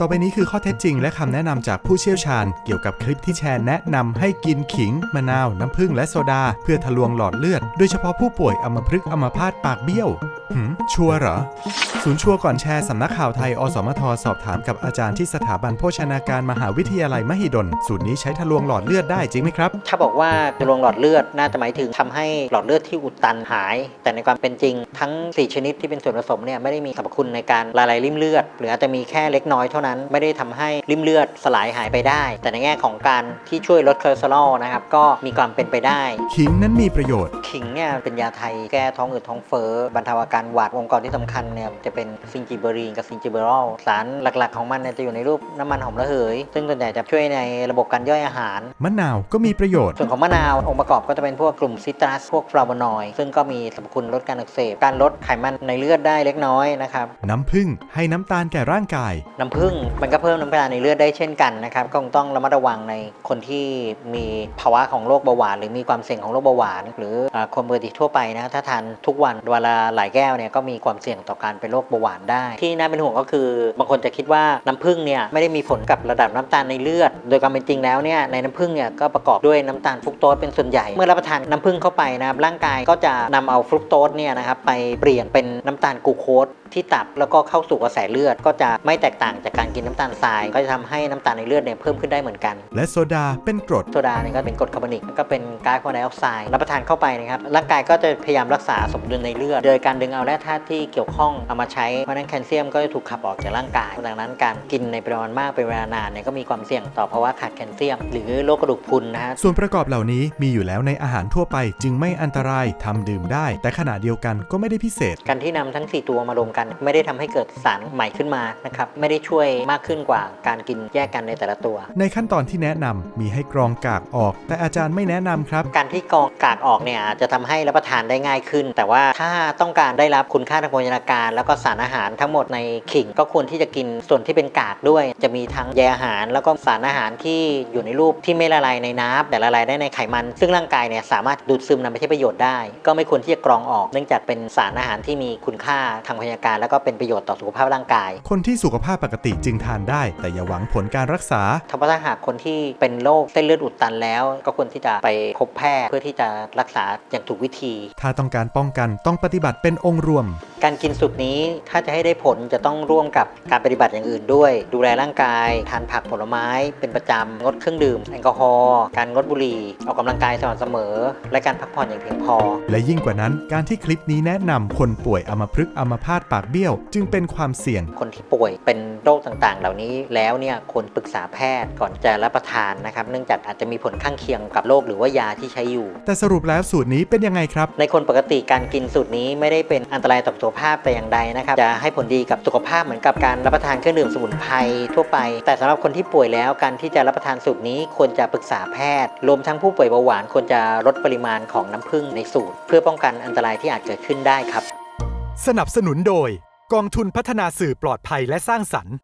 ต่อไปนี้คือข้อเท็จจริงและคำแนะนำจากผู้เชี่ยวชาญ เกี่ยวกับคลิปที่แชร์แนะนำให้กินขิง มะนาว น้ำผึ้งและโซดา เพื่อทะลวงหลอดเลือด โดยเฉพาะผู้ป่วยอัมพฤกษ์อัมพาตปากเบี้ยว หืมชัวร์เหรอ ศูนย์ชัวร์ก่อนแชร์สำนักข่าวไทย อสมทสอบถามกับอาจารย์ที่สถาบันโภชนาการมหาวิทยาลัยมหิดล สูตรนี้ใช้ทะลวงหลอดเลือดได้จริงไหมครับ ถ้าบอกว่าทะลวงหลอดเลือดน่าจะหมายถึงทำให้หลอดเลือดที่อุดตันหาย แต่ในความเป็นจริง ทั้ง 4 ชนิดที่เป็นส่วนผสมเนี่ยไม่ได้มีสรรพคุณในการละลายริ่มเลือด หรืออาจจะมีแค่เล็กน้อยเท่านั้นไม่ได้ทำให้ริ่มเลือดสลายหายไปได้ แต่ในแง่ของการที่ช่วยลดคอเลสเตอรอลนะครับก็มีความเป็นไปได้ขิงนั้นมีประโยชน์ขิงเนี่ยเป็นยาไทยแก้ท้องอืดท้องเฟ้อบรรเทาอาการหวัดองค์กรที่สำคัญเนี่ยจะเป็นซิงจิเบอรีนกับซิงจิเบอรอลสารหลักๆของมันเนี่ยจะอยู่ในรูปน้ำมันหอมระเหย ซึ่งส่วนใหญ่จะช่วยในระบบการย่อยอาหาร มะนาวก็มีประโยชน์ ส่วนของมะนาวองค์ประกอบก็จะเป็นพวกกลุ่มซิตรัสพวกฟลาโวนอยด์ซึ่งก็มีสรรพคุณลดการอักเสบการลดไขมันในเลือดได้เล็กน้อยนะครับน้ำผึ้งให้น้ำตาลแก่ร่างกาย น้ำผึ้งมันก็เพิ่มน้ำตาลในเลือดได้เช่นกันนะครับก็คงต้องระมัดระวังในคนที่มีภาวะของโรคเบาหวาน หรือมีความเสี่ยงของโรคเบาหวาน หรืออ่าคนปกติทั่วไปนะถ้าทานทุกวันวันละหลายแก้วเนี่ยก็มีความเสี่ยงต่อการเป็นโรคเบาหวานได้ ที่น่าเป็นห่วงก็คือบางคนจะคิดว่าน้ำผึ้งเนี่ยไม่ได้มีผลกับระดับน้ำตาลในเลือด โดยความเป็นจริงแล้วเนี่ยในน้ำผึ้งเนี่ยก็ประกอบด้วยน้ำตาลฟรุกโตสเป็นส่วนใหญ่ เมื่อรับประทานน้ำผึ้งเข้าไปนะครับร่างกายก็จะนำเอาฟรุกโตสเนี่ยนะครับไปเปลี่ยนเป็นน้ำตาลกลูโคสที่ตับแล้วก็เข้าสู่กระแสเลือด ก็จะไม่แตกต่างจากการกินน้ำตาลทราย ก็จะทำให้น้ำตาลในเลือดเนี่ยเพิ่มขึ้นได้เหมือนกัน และโซดาเป็นกรดโซดาเนี่ยก็เป็นกรดคาร์บอนิกก็เป็นก๊าซคาร์บอนไดออกไซด์รับประทานเข้าไปนะครับร่างกายก็จะพยายามรักษาสมดุลในเลือด โดยการดึงเอาแร่ธาตุที่เกี่ยวข้องเอามาใช้ เพราะฉะนั้นแคลเซียมก็จะถูกขับออกจากร่างกาย ดังนั้นการกินในปริมาณมากเป็นเวลานานเนี่ยก็มีความเสี่ยงต่อภาวะขาดแคลเซียม หรือโรคกระดูกพรุนนะฮะส่วนประกอบเหล่านี้มีอยู่แล้วในอาหารทั่วไป จึงไม่อันตรายทำดื่มได้ แต่ขณะเดียวกันก็ไม่ได้พิเศษ การที่นำทั้ง 4 ตัวมารวมกัน ไม่ได้ทำให้เกิดสารใหม่ขึ้นมานะครับไม่ได้ช่วยมากขึ้นกว่าการกินแยกกันในแต่ละตัว ในขั้นตอนที่แนะนำมีให้กรองกากออก แต่อาจารย์ไม่แนะนำครับ การที่กรองกากออกเนี่ยอาจจะทำให้รับประทานได้ง่ายขึ้น แต่ว่าถ้าต้องการได้รับคุณค่าทางโภชนาการแล้วก็สารอาหารทั้งหมดในขิง ก็ควรที่จะกินส่วนที่เป็นกากด้วย จะมีทั้งใยอาหาร แล้วก็สารอาหารที่อยู่ในรูปที่ไม่ละลายในน้ำแต่ละลายได้ในไขมัน ซึ่งร่างกายเนี่ยสามารถดูดซึมนำไปใช้ประโยชน์ได้ ก็ไม่ควรที่จะกรองออก เนื่องจากเป็นสารอาหารที่มีคุณค่าทางโภชนาการ แล้วก็เป็นประโยชน์ต่อสุขภาพร่างกาย คนที่สุขภาพปกติจึงทานได้ แต่อย่าหวังผลการรักษาถ้าหากคนที่เป็นโรคเส้นเลือดอุดตันแล้ว ก็ควรที่จะไปพบแพทย์เพื่อที่จะรักษาอย่างถูกวิธี ถ้าต้องการป้องกันต้องปฏิบัติเป็นองค์รวมการกินสูตรนี้ถ้าจะให้ได้ผลจะต้องร่วมกับการปฏิบัติอย่างอื่นด้วย ดูแลร่างกายทานผักผลไม้เป็นประจำงดเครื่องดื่มแอลกอฮอล์การงดบุหรี่ออกกำลังกายสม่ำเสมอ และการพักผ่อนอย่างเพียงพอ และยิ่งกว่านั้นการที่คลิปนี้แนะนำคนป่วยอัมพฤกษ์อัมพาตปากเบี้ยว จึงเป็นความเสี่ยง คนที่ป่วยเป็นโรคต่างๆ เหล่านี้แล้วเนี่ยควรปรึกษาแพทย์ก่อนจะรับประทานนะครับ เนื่องจากอาจจะมีผลข้างเคียงกับโรคหรือว่ายาที่ใช้อยู่ แต่สรุปแล้วสูตรนี้เป็นยังไงครับ ในคนปกติการกินสูตรนี้ไม่ได้เป็นอันตรายต่อสุขภาพแต่อย่างใดนะครับ จะให้ผลดีกับสุขภาพเหมือนกับการรับประทานเครื่องดื่มสมุนไพรทั่วไป แต่สำหรับคนที่ป่วยแล้วการที่จะรับประทานสูตรนี้ควรจะปรึกษาแพทย์ รวมทั้งผู้ป่วยเบาหวานควรจะลดปริมาณของน้ำผึ้งในสูตร เพื่อป้องกันอันตรายที่อาจเกิดขึ้นได้ครับ สนับสนุนโดย กองทุนพัฒนาสื่อปลอดภัยและสร้างสรรค์